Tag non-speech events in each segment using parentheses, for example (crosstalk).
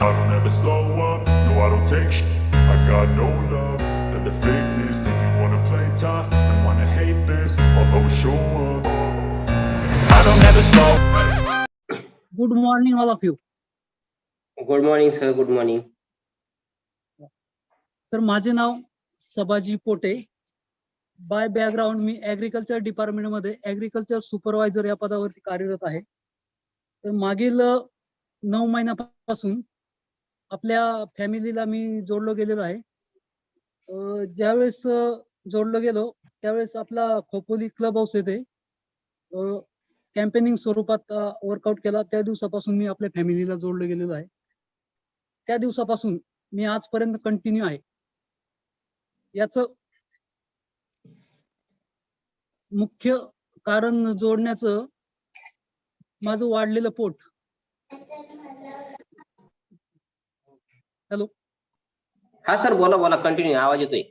I don't ever slow up, no I don't take sh- I got no love for the fakeness If you wanna play tough and wanna hate this I'll always show up I don't ever slow good morning all of you good morning sir good morning sir माझे नाव Sabaji Pote by background मी agriculture डिपार्टमेंटमध्ये agriculture supervisor या पदावरती कार्यरत आहे तर मागील नऊ महिन्यापासून आपल्या फॅमिलीला मी जोडलो गेलेलो आहे. ज्यावेळेस जोडलो गेलो त्यावेळेस आपला खोपोली क्लब हाऊस येथे कॅम्पेनिंग स्वरूपात वर्कआउट केला. त्या दिवसापासून मी आपल्या फॅमिलीला जोडलो गेलेलो आहे. त्या दिवसापासून मी आजपर्यंत कंटिन्यू आहे. याच मुख्य कारण जोडण्याचं माझं वाढलेलं पोट हॅलो. हा सर बोला बोला कंटिन्यू आवाज येतोय.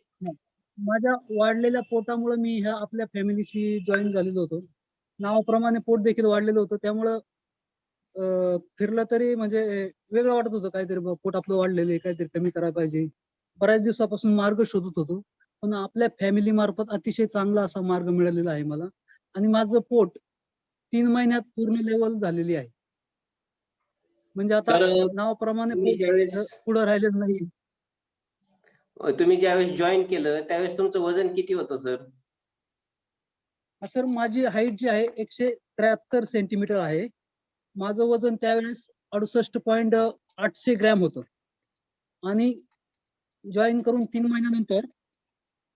माझ्या वाढलेल्या पोटामुळे मी ह्या आपल्या फॅमिलीशी जॉईन झालेलो होतो. नावाप्रमाणे पोट देखील वाढलेलं होतं. त्यामुळं अं, फिरलं तरी म्हणजे वेगळं वाटत होतं. काहीतरी पोट आपलं वाढलेलं आहे काहीतरी कमी करायला पाहिजे. बऱ्याच दिवसापासून मार्ग शोधत होतो. पण आपल्या फॅमिली मार्फत अतिशय चांगला असा मार्ग मिळालेला आहे मला. आणि माझं पोट तीन महिन्यात पूर्ण लेवल झालेली आहे. म्हणजे आता नावाप्रमाणे तुम्ही पोट ज्यावेळेस पुढं राहिलेलं नाही. तुम्ही ज्यावेळेस जॉईन केलं त्यावेळेस तुमचं वजन किती होतं सर? सर माझी हाईट जी आहे एकशे त्र्याहत्तर सेंटीमीटर आहे. माझं वजन त्यावेळेस अडुसष्ट पॉईंट आठशे ग्रॅम होतं. आणि जॉईन करून तीन महिन्यानंतर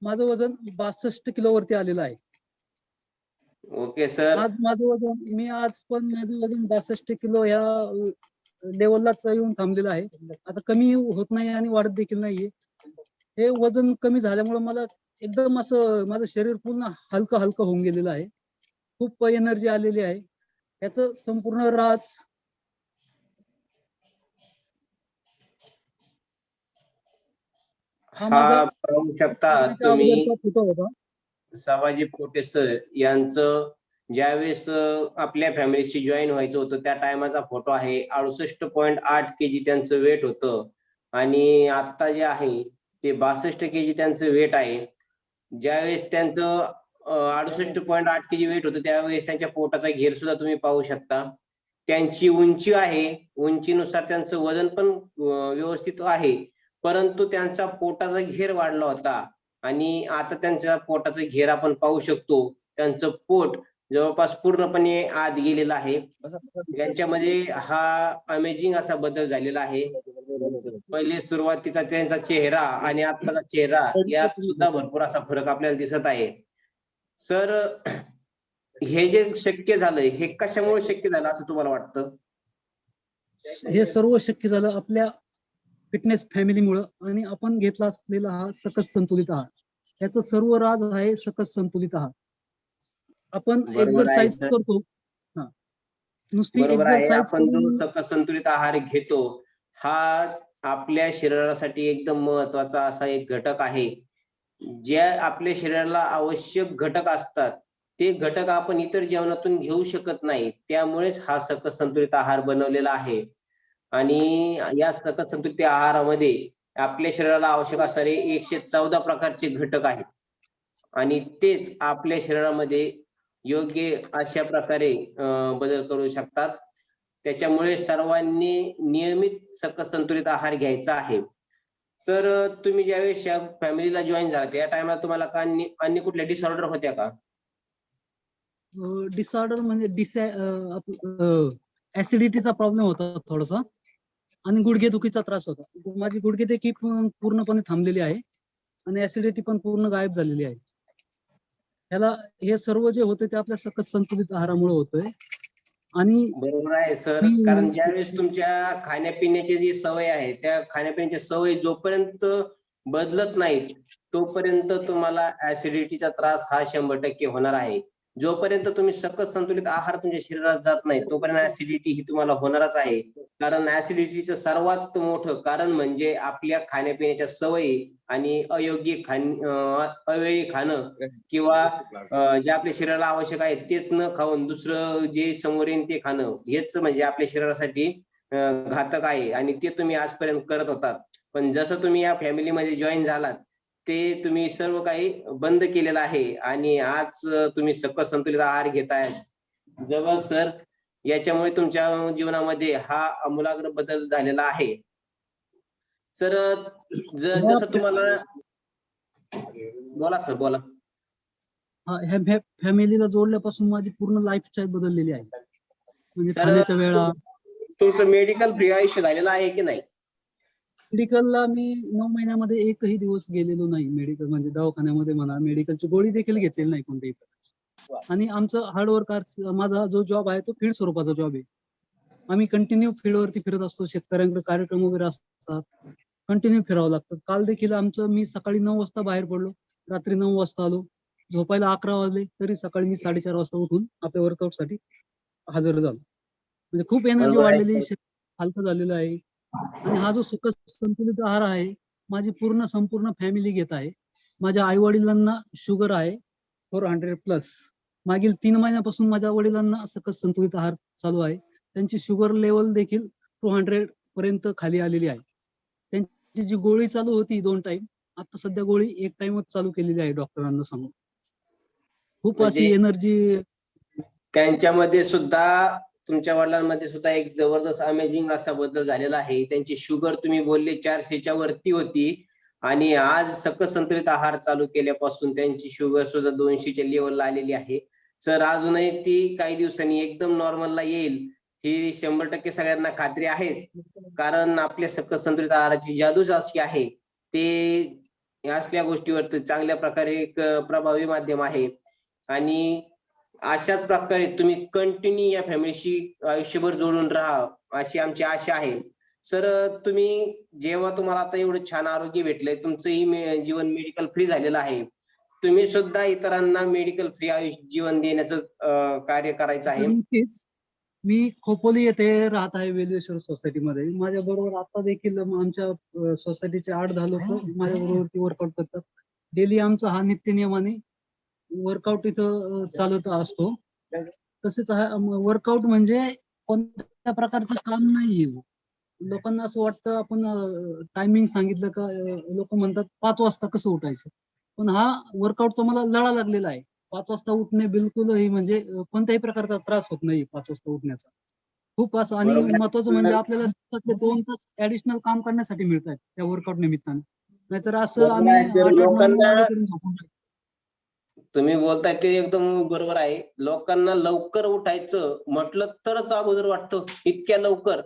माझं वजन बासष्ट किलो वरती आलेलं आहे. Okay sir. आज माझं वजन मी आज पण माझं वजन बासष्ट किलो ह्या लेवललाच येऊन थांबलेलं आहे. आता कमी होत नाही आणि वाढत देखील नाहीये. हे वजन कमी झाल्यामुळे मला एकदम असं माझं शरीर पूर्ण हलकं हलकं होऊन गेलेलं आहे. खूप एनर्जी आलेली आहे. याचं संपूर्ण राज हा शकता तुम्ही सवाजी पोटे सर यांचं ज्यावेळेस आपल्या फॅमिलीशी जॉईन व्हायचं होतं त्या टायमाचा फोटो आहे. अडुसष्ट पॉईंट आठ के जी त्यांचं वेट होतं. आणि आता जे आहे ते बासष्ट के जी त्यांचं वेट आहे. ज्यावेळेस त्यांचं अडुसष्ट पॉईंट आठ के जी वेट होतं त्यावेळेस त्यांच्या पोटाचा घेर सुद्धा तुम्ही पाहू शकता. त्यांची उंची आहे. उंचीनुसार त्यांचं वजन पण व्यवस्थित आहे. परंतु त्यांचा पोटाचा घेर वाढला होता. आणि आता त्यांच्या पोटाचा घेर आपण पाहू शकतो. त्यांचं पोट जवळपास पूर्णपणे आत गेलेला आहे. यांच्यामध्ये हा अमेझिंग असा बदल झालेला आहे. पहिले सुरुवातीचा त्यांचा चेहरा आणि आत्ताचा चेहरा यात सुद्धा भरपूर असा फरक आपल्याला दिसत आहे. सर हे जे शक्य झालंय हे कशामुळे शक्य झालं असं तुम्हाला वाटतं? हे सर्व शक्य झालं आपल्या फिटनेस फॅमिलीमुळं आणि आपण घेतला असलेला हा सकस संतुलित आहार. याचं सर्व राज आहे सकस संतुलित आहार. आपण एक्सरसाइज. करतो. नुसती आपण संतुलित आहार घेतो हा आपल्या शरीरासाठी एकदम महत्त्वाचा असा एक घटक आहे. ज्या आपल्या शरीराला आवश्यक घटक असतात ते घटक आपण इतर जेवणातून घेऊ शकत नाही. त्यामुळेच हा सकस संतुलित आहार बनवलेला आहे. आणि या सकस संतुलित आहारामध्ये आपल्या शरीराला आवश्यक असणारे एकशे चौदा प्रकारचे घटक आहेत. आणि तेच आपल्या शरीरामध्ये योग्य अशा प्रकारे बदल करू शकतात. त्याच्यामुळे सर्वांनी नियमित सकस संतुलित आहार घ्यायचा आहे. सर तुम्ही ज्यावेळेस फॅमिलीला जॉईन झाला त्या टायमाला तुम्हाला का अन्य कुठल्या डिसऑर्डर होत्या का? डिसऑर्डर म्हणजे ऍसिडिटीचा प्रॉब्लेम होता थोडासा आणि गुडघे दुखीचा त्रास होता. माझी गुडघे देखील पूर्णपणे थांबलेली आहे आणि ऍसिडिटी पण पूर्ण गायब झालेली आहे. ह्याला हे सर्व जे होते ते आपल्या सकस संतुलित आहारामुळे होतंय आणि बरोबर आहे सर. कारण ज्यावेळेस तुमच्या खाण्यापिण्याची जी सवय आहे त्या खाण्यापिण्याची सवय जोपर्यंत बदलत नाहीत तोपर्यंत तुम्हाला ऍसिडिटीचा त्रास हा शंभर टक्के होणार आहे जोपर्यंत तुम्ही सकस संतुलित आहार तुमच्या शरीरात जात नाही तोपर्यंत ऍसिडिटी ही तुम्हाला होणारच आहे. कारण ऍसिडिटीचं सर्वात मोठं कारण म्हणजे आपल्या खाण्यापिण्याच्या सवयी आणि अयोग्य खाण अवेळी खाणं किंवा जे आपल्या शरीराला आवश्यक आहे तेच न खाऊन दुसरं जे समोर येईल ते खाणं हेच म्हणजे आपल्या शरीरासाठी घातक आहे आणि ते तुम्ही आजपर्यंत करत होतात. पण जसं तुम्ही या फॅमिलीमध्ये जॉईन झालात ते तुम्ही सर्व काही बंद केलेलं आहे आणि आज तुम्ही सकस संतुलित आहार घेताय. जवळ सर याच्यामुळे तुमच्या जीवनामध्ये हा आमूलाग्र बदल झालेला आहे. सर जसं तुम्हाला बोला सर बोला. हा, ह्या फॅमिलीला जोडल्यापासून माझी पूर्ण लाईफस्टाईल बदललेली आहे. म्हणजे वेळा तुमचं मेडिकल फ्री आयुष्य झालेलं आहे की नाही? मेडिकलला मी नऊ महिन्यामध्ये एकही दिवस गेलेलो नाही मेडिकल म्हणजे दवाखान्यामध्ये म्हणा मेडिकलची गोळी देखील घेतलेली नाही कोणत्याही प्रकारची. आणि आमचं हार्डवर्क माझा जो जॉब आहे तो फील्ड स्वरूपाचा जॉब आहे. आम्ही कंटिन्यू फील्डवरती फिरत असतो शेतकऱ्यांकडे कार्यक्रम वगैरे असतात. कंटिन्यू फिरावं लागतं. काल देखील आमचं मी सकाळी नऊ वाजता बाहेर पडलो. रात्री नऊ वाजता आलो. झोपायला अकरा वाजले तरी सकाळी मी साडेचार वाजता उठून आपल्या वर्कआउटसाठी हजर झालो. म्हणजे खूप एनर्जी वाढलेली हलकं झालेलं आहे. आणि हा जो सकस संतुलित आहार आहे माझी पूर्ण संपूर्ण फॅमिली घेत आहे. माझ्या आई वडिलांना शुगर आहे फोर हंड्रेड प्लस मागील तीन महिन्यापासून माझ्या वडिलांना सकस संतुलित आहार चालू आहे. त्यांची शुगर लेवल देखील टू हंड्रेड पर्यंत खाली आलेली आहे. त्यांची जी गोळी चालू होती दोन टाइम आता सध्या गोळी एक टाइमच चालू केलेली आहे डॉक्टरांना सांगून. खूप अशी म्हणजे- एनर्जी त्यांच्यामध्ये सुद्धा तुमच्या वडिलांमध्ये सुद्धा एक जबरदस्त अमेझिंग असा बदल झालेला आहे. त्यांची शुगर तुम्ही बोलले चारशेच्या वरती होती. आणि आज सकस संतुलित आहार चालू केल्यापासून त्यांची शुगर सुद्धा दोनशेच्या लेवलला आलेली आहे. सर अजूनही ती काही दिवसांनी एकदम नॉर्मलला येईल ही शंभर टक्के सगळ्यांना खात्री आहेच. कारण आपल्या सकस संतुलित आहाराची जादूच अशी आहे. ते असल्या गोष्टीवर चांगल्या प्रकारे एक प्रभावी माध्यम आहे. आणि अशाच प्रकारे तुम्ही कंटिन्यू या फॅमिलीशी आयुष्यभर जोडून राहा अशी आमची आशा आहे. सर तुम्ही जेव्हा तुम्हाला आता एवढं छान आरोग्य भेटलंय तुमचंही जीवन मेडिकल फ्री झालेलं आहे. तुम्ही सुद्धा इतरांना मेडिकल फ्री आयुष्य जीवन देण्याचं कार्य करायचं आहे. मी खोपोली येथे राहत आहे वेलवेश्वर सोसायटीमध्ये. माझ्या बरोबर आता देखील आमच्या सोसायटीचे आठ दहा लोक माझ्या बरोबर वर्कआउट करतात. डेली आमचा हा नित्य नियमाने वर्कआउट इथं अ, चालवत असतो. तसेच वर्कआउट म्हणजे कोणत्या प्रकारचं काम नाहीये लोकांना असं वाटतं आपण टायमिंग सांगितलं का लोक म्हणतात पाच वाजता कसं उठायचं? पण हा वर्कआउटचा मला लळा लागलेला आहे. पाच वाजता उठणे बिलकुलही म्हणजे कोणत्याही प्रकारचा त्रास होत नाही पाच वाजता उठण्याचा. खूप असं आणि. महत्वाचं म्हणजे आपल्याला दिवसातले दोन तास ऍडिशनल काम करण्यासाठी मिळतात त्या वर्कआउट निमित्ताने. नाहीतर असं आम्ही तुम्ही बोलताय ते एकदम बरोबर आहे. लोकांना लवकर उठायचं म्हटलं तरच अगोदर वाटतं इतक्या लवकर.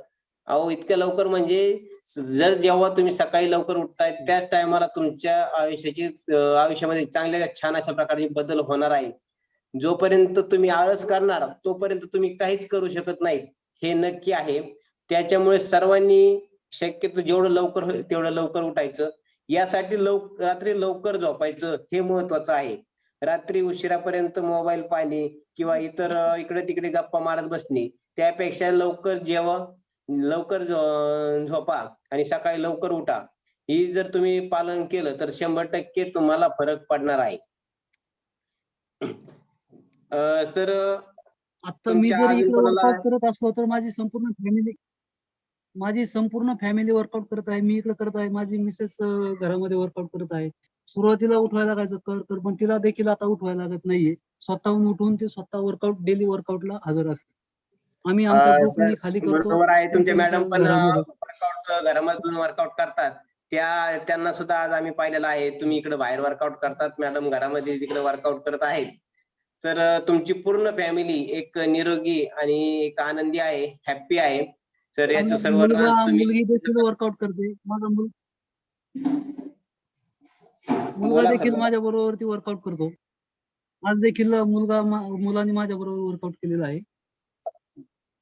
अहो इतक्या लवकर म्हणजे जर जेव्हा तुम्ही सकाळी लवकर उठताय त्याच टायमाला तुमच्या आयुष्याची आयुष्यामध्ये चांगल्या छान अशा प्रकारे बदल होणार आहे. जोपर्यंत तुम्ही आळस करणार तोपर्यंत तुम्ही काहीच करू शकत नाही. हे नक्की आहे. त्याच्यामुळे सर्वांनी शक्यतो जेवढं लवकर होईल तेवढं लवकर उठायचं. यासाठी लव रात्री लवकर झोपायचं हे महत्वाचं आहे. रात्री उशिरापर्यंत मोबाईल पाहणे किंवा इतर इकडे तिकडे गप्पा मारत बसणे त्यापेक्षा लवकर जेवा लवकर झोपा आणि सकाळी लवकर उठा. ही जर तुम्ही पालन केलं तर शंभर टक्के तुम्हाला फरक पडणार आहे. अ, सर आता मी जर वर्कआउट करत असलो तर माझी संपूर्ण फॅमिली माझी संपूर्ण फॅमिली वर्कआउट करत आहे. मी इकडे करत आहे. माझी मिसेस घरामध्ये वर्कआउट करत आहे. सुरुवातीला उठवायला लागायचं कर कर. पण तिला देखील आता उठवायला लागत नाहीये. स्वतःहून उठून ते स्वतः वर्कआउट डेली वर्कआउटला हजर असते. आम्ही सर, खाली करतो. आहे मॅडम पण. वर्कआउट घरामधून वर्कआउट करतात. त्या त्यांना सुद्धा आज आम्ही पाहिलेलं आहे. तुम्ही इकडे बाहेर वर्कआउट करतात. मॅडम घरामध्ये तिकडे वर्कआउट करत आहेत. तर तुमची पूर्ण फॅमिली एक निरोगी आणि एक आनंदी आहे हॅप्पी आहे. तर याचं सर्व वर्कआउट (laughs) करते. माझा मुलगा देखील. माझ्या बरोबरती वर्कआउट करतो आज देखील मुलगा मुलाने माझ्या बरोबर वर्कआउट केलेला आहे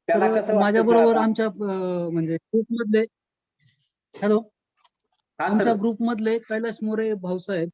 त्याला तर कसं माझ्या बरोबर? आमच्या म्हणजे ग्रुप मधले हॅलो आमच्या ग्रुप मधले कैलास मोरे भाऊसाहेब